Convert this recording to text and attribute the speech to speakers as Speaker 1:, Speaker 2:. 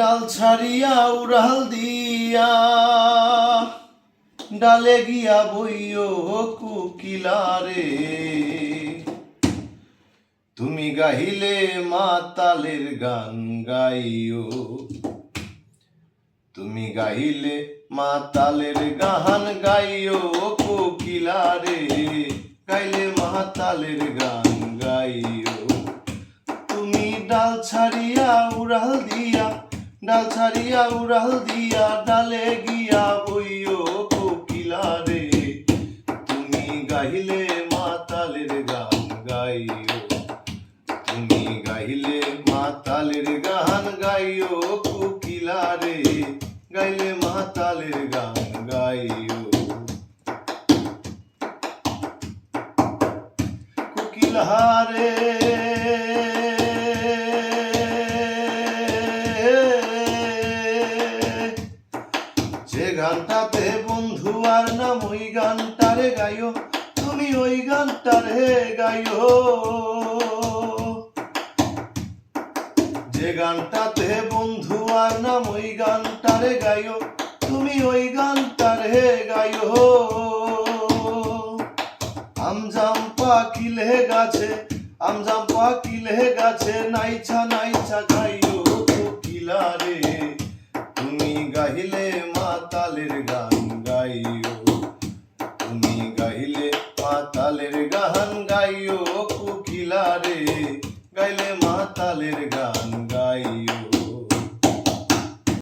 Speaker 1: ডাল ছাড়িয়া উড়াল দিয়া, ডালে গিয়া বইও কুকিলারে। তুমি গাহিলে মাতালের গান গাইও, তুমি গাইলে মাতালের গান গাইও কোকিলারে। গাইলে মাতালের গান গাইও, তুমি ডাল ছাড়িয়া উড়াল দিয়া ডাল ছাড়িয়া উড়াল দিয়া ডালে গিয়া বইও কোকিলারে তুমি গাইলে মাতালের গান গাইও। তুমি গাইলে মাতালের গান গাইও কোকিলারে গাইলে মাতালের গান গাইও। কোকিলারে যে গানটাতে বন্ধু আর নাম ওই গানটারে গাইও, তুমি ওই গানটারে গাইও। যে গানটাতে বন্ধু আর নাম ওই গানটারে গাইও, তুমি ওই গানটারে গাইও। আমজাম পাকিলে গাছে, আমজাম পাকিলে গাছে, নাইছা নাইছা গাইও কোকিলা রে তুমি গাইলে পাতালের গান গাইও তুমি গাইলে পাতালের গান গাইও কুকিলা রে গাইলে মাতালের গান গাইও